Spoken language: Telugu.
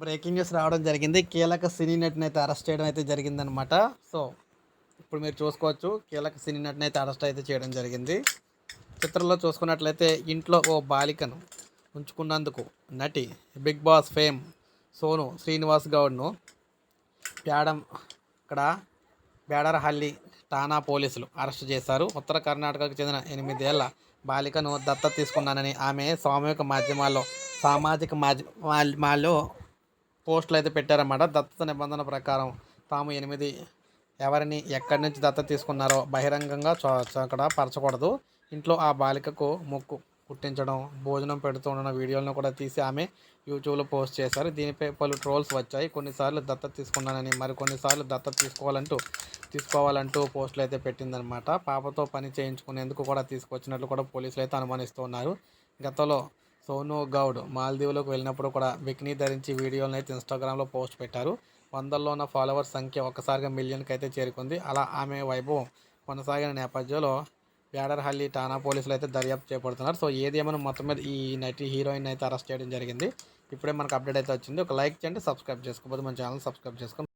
బ్రేకింగ్ న్యూస్ రావడం జరిగింది. కీలక సినీ నటిని అయితే అరెస్ట్ చేయడం అయితే జరిగిందనమాట సో ఇప్పుడు మీరు చూసుకోవచ్చు కీలక సినీ నటిని అయితే అరెస్ట్ అయితే చేయడం జరిగింది. చిత్రంలో చూసుకున్నట్లయితే ఇంట్లో ఓ బాలికను ఉంచుకున్నందుకు నటి Bigg Boss fame Sonu Srinivas గౌడ్ను ప్యాడం ఇక్కడ బేడరహల్లి ఠానా పోలీసులు అరెస్ట్ చేశారు. ఉత్తర కర్ణాటకకు చెందిన ఎనిమిదేళ్ళ బాలికను దత్త తీసుకున్నానని ఆమె సామూహిక మాధ్యమాల్లో సామాజిక మాధ్యమాల్లో పోస్టులు అయితే పెట్టారన్నమాట. దత్తత నిబంధన ప్రకారం తాము ఎనిమిది ఎవరిని ఎక్కడి నుంచి దత్త తీసుకున్నారో బహిరంగంగా చ అక్కడ పరచకూడదు. ఇంట్లో ఆ బాలికకు ముక్కు పుట్టించడం భోజనం పెడుతూ ఉన్న వీడియోలను కూడా తీసి ఆమె యూట్యూబ్లో పోస్ట్ చేశారు. దీనిపై పలు ట్రోల్స్ వచ్చాయి. కొన్నిసార్లు దత్త తీసుకున్నానని మరి కొన్నిసార్లు దత్త తీసుకోవాలంటూ తీసుకోవాలంటూ పోస్టులు అయితే పెట్టిందనమాట పాపతో పని చేయించుకునేందుకు కూడా తీసుకొచ్చినట్లు కూడా పోలీసులు అయితే అనుమానిస్తున్నారు గతంలో సోను గౌడ్ మాల్దీవులకు వెళ్ళినప్పుడు కూడా బిక్నీ ధరించి వీడియోలను అయితే ఇన్స్టాగ్రామ్లో పోస్ట్ పెట్టారు. వందల్లో ఉన్న ఫాలోవర్స్ సంఖ్య ఒక్కసారిగా మిలియన్కి అయితే చేరుకుంది. అలా ఆమె వైభవం కొనసాగిన నేపథ్యంలో వేడర్హల్లి ఠానా పోలీసులు అయితే దర్యాప్తు చేపడుతున్నారు. సో ఏది ఏమైనా మొత్తం మీద ఈ నటి హీరోయిన్ అయితే అరెస్ట్ చేయడం జరిగింది. ఇప్పుడే మనకు అప్డేట్ అయితే వచ్చింది. ఒక లైక్ చేయండి సబ్స్క్రైబ్ చేసుకోకపోతే మన ఛానల్ సబ్స్క్రైబ్ చేసుకోండి.